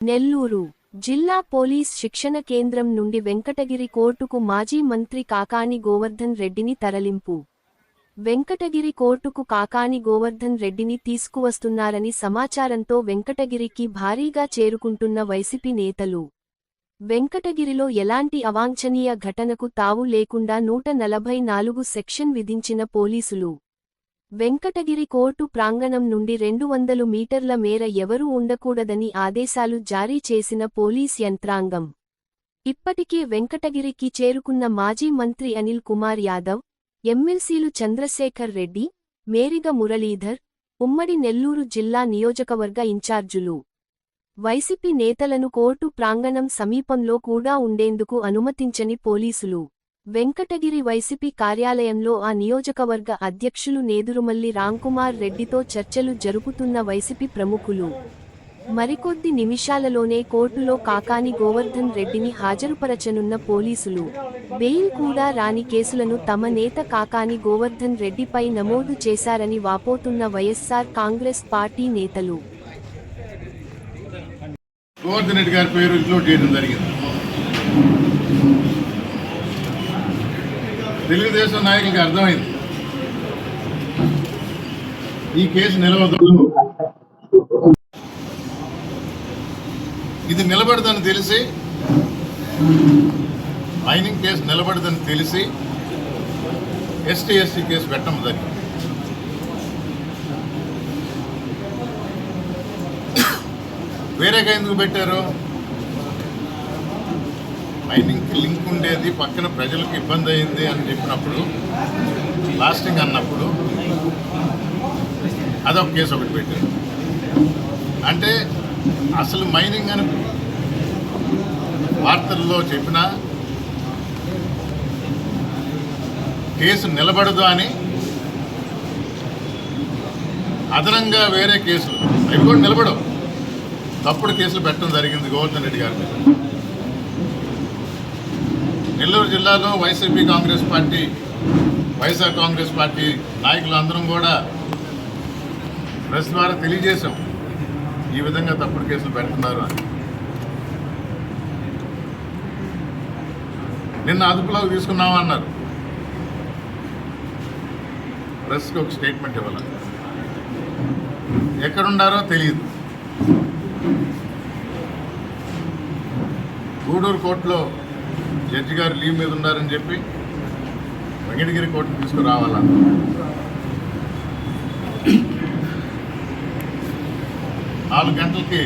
నెల్లూరు జిల్లా పోలీస్ శిక్షణ కేంద్రం నుండి వెంకటగిరి కోర్టుకు మాజీ మంత్రి కాకాని గోవర్ధన్ రెడ్డిని తరలింపు. వెంకటగిరి కోర్టుకు కాకాని గోవర్ధన్ రెడ్డిని తీసుకువస్తున్నారని సమాచారంతో వెంకటగిరికి భారీగా చేరుకుంటున్న వైసీపీ నేతలు. వెంకటగిరిలో ఎలాంటి అవాంఛనీయ ఘటనకు తావు లేకుండా నూట నలభై నాలుగు సెక్షన్ విధించిన పోలీసులు వెంకటగిరి కోర్టు ప్రాంగణం నుండి రెండు వందలు మీటర్ల మేర ఎవరూ ఉండకూడదని ఆదేశాలు జారీ చేసిన పోలీస్ యంత్రాంగం. ఇప్పటికే వెంకటగిరికి చేరుకున్న మాజీ మంత్రి అనిల్ కుమార్ యాదవ్ ఎమ్మెల్సీలు చంద్రశేఖర్ రెడ్డి మేరిగ మురళీధర్ ఉమ్మడి నెల్లూరు జిల్లా నియోజకవర్గ ఇన్ఛార్జులు. వైసీపీ నేతలను కోర్టు ప్రాంగణం సమీపంలో కూడా ఉండేందుకు అనుమతించని పోలీసులు. వెంకటగిరి వైసీపీ కార్యాలయంలో ఆ నియోజకవర్గ అధ్యక్షులు నేదురుమల్లి రాంకుమార్ రెడ్డితో చర్చలు జరుపుతున్న వైసీపీ ప్రముఖులు. మరికొద్ది నిమిషాలలోనే కోర్టులో కాకాని గోవర్ధన్ రెడ్డిని హాజరుపరచనున్న పోలీసులు. బెయిల్ కూడా రాని కేసులను తమ నేత కాకాని గోవర్ధన్ రెడ్డిపై నమోదు చేశారని వాపోతున్న వైఎస్సార్ కాంగ్రెస్ పార్టీ నేతలు. గోవర్ధన్ రెడ్డి గారి పేరు ఇంట్లో చేయడం జరిగింది. తెలుగుదేశం నాయకులకి అర్థమైంది. ఈ కేసు నిలవదు ఇది నిలబడదని తెలిసి మైనింగ్ కేసు నిలబడదని తెలిసి ఎస్టీ ఎస్టీ కేసు పెట్టడం జరిగింది. వేరేగా ఎందుకు పెట్టారు? మైనింగ్కి లింక్ ఉండేది పక్కన ప్రజలకు ఇబ్బంది అయింది అని చెప్పినప్పుడు లాస్టింగ్ అన్నప్పుడు అదొక కేసు ఒకటి పెట్టారు. అంటే అసలు మైనింగ్ అని వార్తల్లో చెప్పిన కేసు నిలబడదు అని అదనంగా వేరే కేసులు అవి కూడా నిలబడవు. తప్పుడు కేసులు పెట్టడం జరిగింది గోవర్ధన్ రెడ్డి గారి మీద. నెల్లూరు జిల్లాలో YCP Congress party YSR Congress party నాయకులు అందరం కూడా ప్రెస్ ద్వారా తెలియజేశాం. ఈ విధంగా తప్పుడు కేసులు పెడుతున్నారు అని. నిన్న అదుపులోకి తీసుకున్నామన్నారు ప్రెస్కి ఒక స్టేట్మెంట్ ఇవ్వాలి? ఎక్కడున్నారో తెలియదు. గూడూరు కోర్టులో జడ్జి గారు లీవ్ మీద ఉన్నారని చెప్పి వెంకటగిరి కోర్టుకు తీసుకురావాలన్న నాలుగు గంటలకి